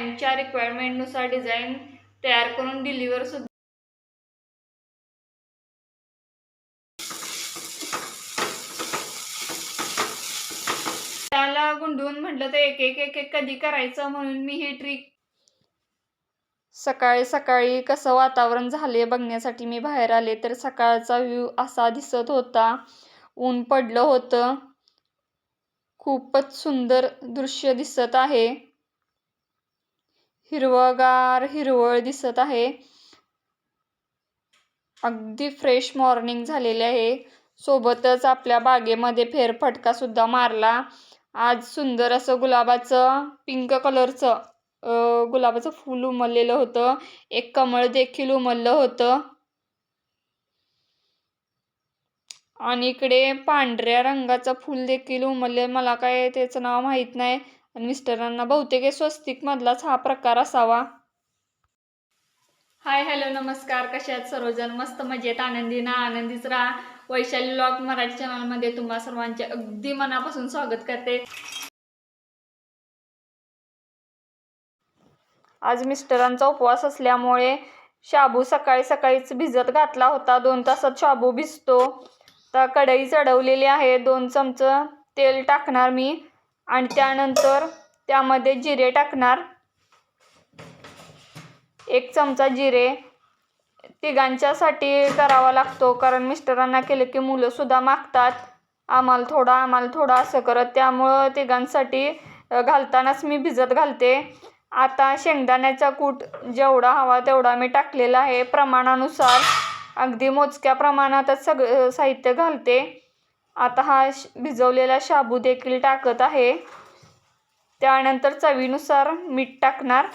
क्लायंटच्या रिक्वायरमेंटनुसार डिझाईन तयार करून डिलिव्हर सुद्धा त्याला गुंडवून म्हटलं तर एक एक एक एक कधी करायचं म्हणून मी ही ट्रिक सकाळी सकाळी कसं वातावरण झाले बघण्यासाठी मी बाहेर आले तर सकाळचा व्ह्यू असा दिसत होता. ऊन पडलं होतं. खूपच सुंदर दृश्य दिसत आहे. हिरवगार हिरवळ दिसत आहे. अगदी फ्रेश मॉर्निंग झालेले आहे. सोबतच आपल्या बागेमध्ये फेरफटका सुद्धा मारला. आज सुंदर असं गुलाबाचं पिंक कलरचं गुलाबाचं फूल उमललेलं होतं. एक कमळ देखील उमललं होतं. आणि इकडे पांढऱ्या रंगाचं फूल देखील उमलले मला काय त्याचं नाव माहीत नाही. आणि मिस्टरांना बहुतेक हे स्वस्तिक मधलाच हा प्रकार असावा. हाय हॅलो नमस्कार. कशा आहेत सर्वजण? मस्त मजेत आनंदी ना आनंदीच राहा. वैशाली लॉग मराठी चॅनलमध्ये तुम्हा सर्वांचे अगदी मनापासून स्वागत करते. आज मिस्टरांचा उपवास असल्यामुळे शाबू सकाळी सकाळीच भिजत घातला होता. दोन तासात शाबू भिजतो. तर कढई चढवलेली आहे. दोन चमचं तेल टाकणार मी. आणि त्यानंतर त्यामध्ये जिरे टाकणार. एक चमचा जिरे. तिघांच्यासाठी करावा लागतो कारण मिस्टरांना केलं की मुलंसुद्धा मागतात. आम्हाला थोडा आम्हाला थोडा असं करत. त्यामुळं तिघांसाठी घालतानाच मी भिजत घालते. आता शेंगदाण्याचा कूट जेवढा हवा तेवढा मी टाकलेला आहे. प्रमाणानुसार. अगदी मोजक्या प्रमाणातच सगळं साहित्य घालते. आता हा श भिजवलेला शाबू देखील टाकत आहे. त्यानंतर चवीनुसार मीठ टाकणार.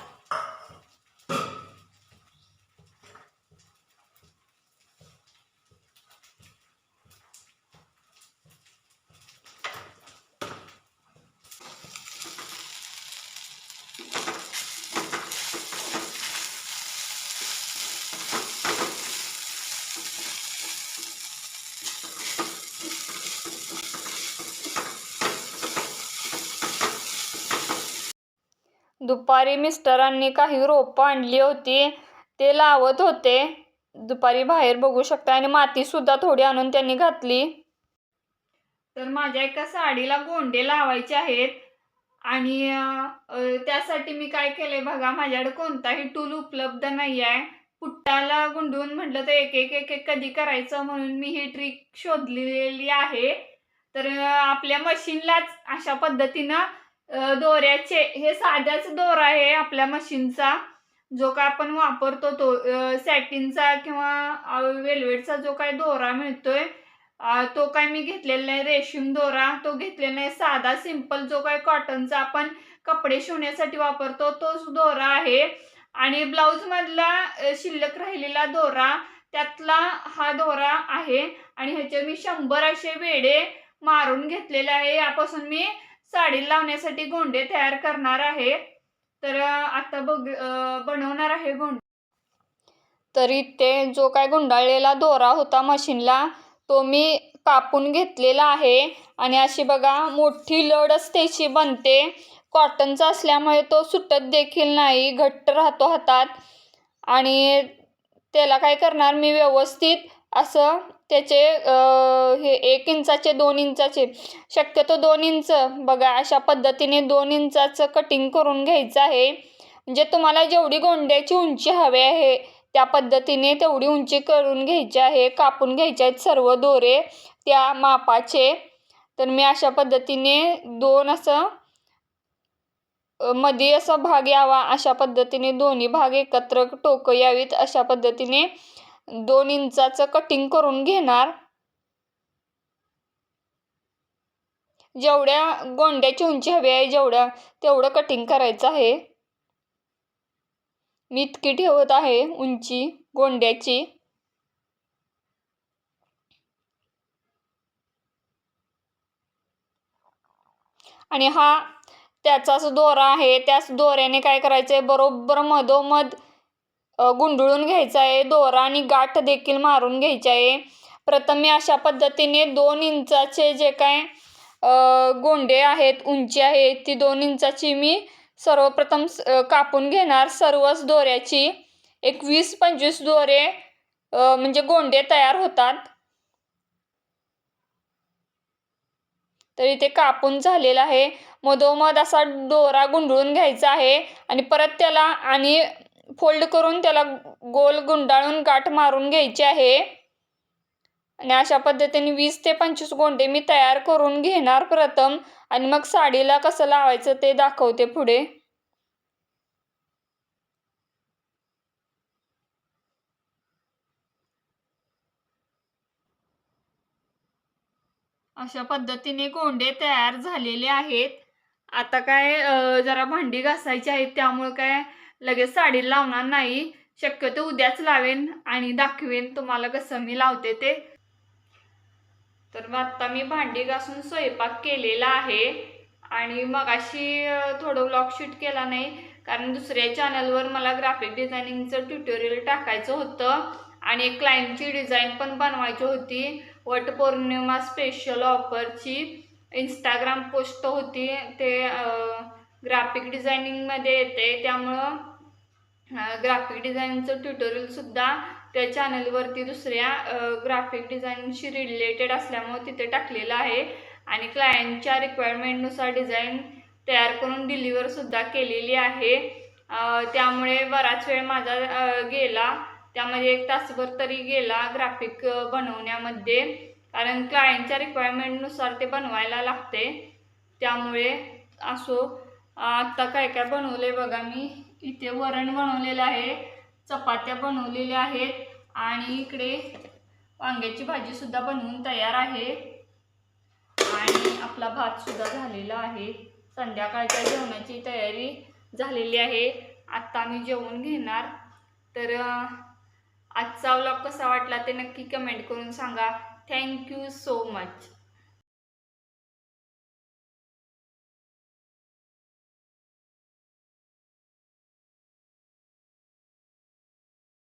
दुपारी मिस्टरांनी काही रोपं आणली होती ते लावत होते. दुपारी बाहेर बघू शकता आणि मातीसुद्धा थोडी आणून त्यांनी घातली. तर माझ्या एका साडीला गोंडे लावायचे आहेत. आणि त्यासाठी मी काय केलंय बघा माझ्याकडे कोणताही टूल उपलब्ध नाही आहे पुट्टाला गुंडून म्हटलं तर एक एक एक एक कधी करायचं म्हणून मी ही ट्रिक शोधलेली आहे. तर आपल्या मशीनलाच अशा पद्धतीनं दोऱ्याचे हे साध्याच दोरा आहे आपल्या मशीनचा. जो काय आपण वापरतो तो सॅटिनचा किंवा वेलवेटचा वेल्वेटचा जो काय दोरा मिळतोय तो काय मी घेतलेला नाही रेशीम दोरा. तो घेतलेला नाही साधा सिंपल जो काय कॉटनचा आपण कपडे शिवण्यासाठी वापरतो तोच दोरा आहे. आणि ब्लाऊजमधला शिल्लक राहिलेला दोरा त्यातला हा दोरा आहे. आणि ह्याचे मी शंभर असे वेडे मारून घेतलेले आहे. यापासून मी साडी लावण्यासाठी गोंडे तयार करणार आहे. तर आता बघ बनवणार आहे गोंडे. तरी ते जो काय गुंडाळलेला दोरा होता मशीनला तो मी कापून घेतलेला आहे. आणि अशी बघा मोठी लडच त्याची बनते. कॉटनचा असल्यामुळे तो सुटत देखील नाही घट्ट राहतो हातात. आणि त्याला काय करणार मी व्यवस्थित असं त्याचे हे एक इंचाचे दोन इंचाचे. शक्यतो दोन इंच. बघा अशा पद्धतीने दोन इंचाचं कटिंग करून घ्यायचं आहे. म्हणजे तुम्हाला जेवढी गोंड्याची उंची हवी आहे त्या पद्धतीने तेवढी उंची करून घ्यायची आहे कापून घ्यायचे आहेत सर्व दोरे त्या मापाचे. तर मी अशा पद्धतीने दोन असं मध्ये असा भाग यावा अशा पद्धतीने दोन्ही भाग एकत्र टोकं यावीत अशा पद्धतीने दोन इंचाचं कटिंग करून घेणार. जेवढ्या गोंड्याची उंची हवी आहे जेवढ्या तेवढं कटिंग करायचं आहे. मी इतकी ठेवत आहे उंची गोंड्याची. आणि हा त्याचाच दोरा आहे त्याच दोऱ्याने काय करायचं आहे बरोबर मधोमध गुंडळून घ्यायचा आहे. दोरा आणि गाठ देखील मारून घ्यायची आहे. प्रथम मी अशा पद्धतीने दोन इंचाचे जे काय गोंडे आहेत उंची आहे ती दोन इंचाची मी सर्वप्रथम कापून घेणार. सर्वच दोऱ्याची एक वीस पंचवीस दोरे म्हणजे गोंडे तयार होतात. तर इथे कापून झालेला आहे. मधोमध असा दोरा गुंडळून घ्यायचा आहे. आणि परत त्याला आणि फोल्ड करून त्याला गोल गुंडाळून गाठ मारून घ्यायची आहे. आणि अशा पद्धतीने वीस ते पंचवीस गोंडे मी तयार करून घेणार प्रथम. आणि मग साडीला कसं लावायचं ते दाखवते पुढे. अशा पद्धतीने गोंडे तयार झालेले आहेत. आता काय जरा भांडी घासायची आहेत त्यामुळे काय लगेच साडी लावणार नाही. शक्यतो उद्याच लावेन आणि दाखवेन तुम्हाला कसं मी लावते ते. तर मग आत्ता मी भांडी घासून स्वयंपाक केलेला आहे. आणि मग अशी थोडं ब्लॉग शूट केला नाही कारण दुसऱ्या चॅनलवर मला ग्राफिक डिझायनिंगचं ट्युटोरियल टाकायचं होतं. आणि एक क्लायंटची डिझाईन पण बनवायची होती. वटपौर्णिमा स्पेशल ऑफरची इंस्टाग्राम पोस्ट होती. ते ग्राफिक डिझायनिंगमध्ये येते. त्यामुळं ग्राफिक डिझायनिंगचं ट्युटोरियलसुद्धा त्या चॅनलवरती दुसऱ्या ग्राफिक डिझायनिंगशी रिलेटेड असल्यामुळे तिथे टाकलेलं आहे. आणि क्लायंटच्या रिक्वायरमेंटनुसार डिझाईन तयार करून डिलिव्हरसुद्धा केलेली आहे. त्यामुळे बराच वेळ माझा गेला. त्यामध्ये एक तासभर तरी गेला ग्राफिक बनवण्यामध्ये. कारण क्लायंटच्या रिक्वायरमेंटनुसार ते बनवायला लागते. त्यामुळे असो. आत्ता काय काय बनवले बघा मी. इथे वरण बनवलेलं आहे चपात्या बनवलेल्या आहेत आणि इकडे वांग्याची भाजीसुद्धा बनवून तयार आहे. आणि आपला भातसुद्धा झालेला आहे. संध्याकाळच्या जेवणाची तयारी झालेली आहे. आत्ता मी जेवण घेणार. तर आजचा व्लॉग कसा वाटला ते नक्की कमेंट करून सांगा. Thank you so much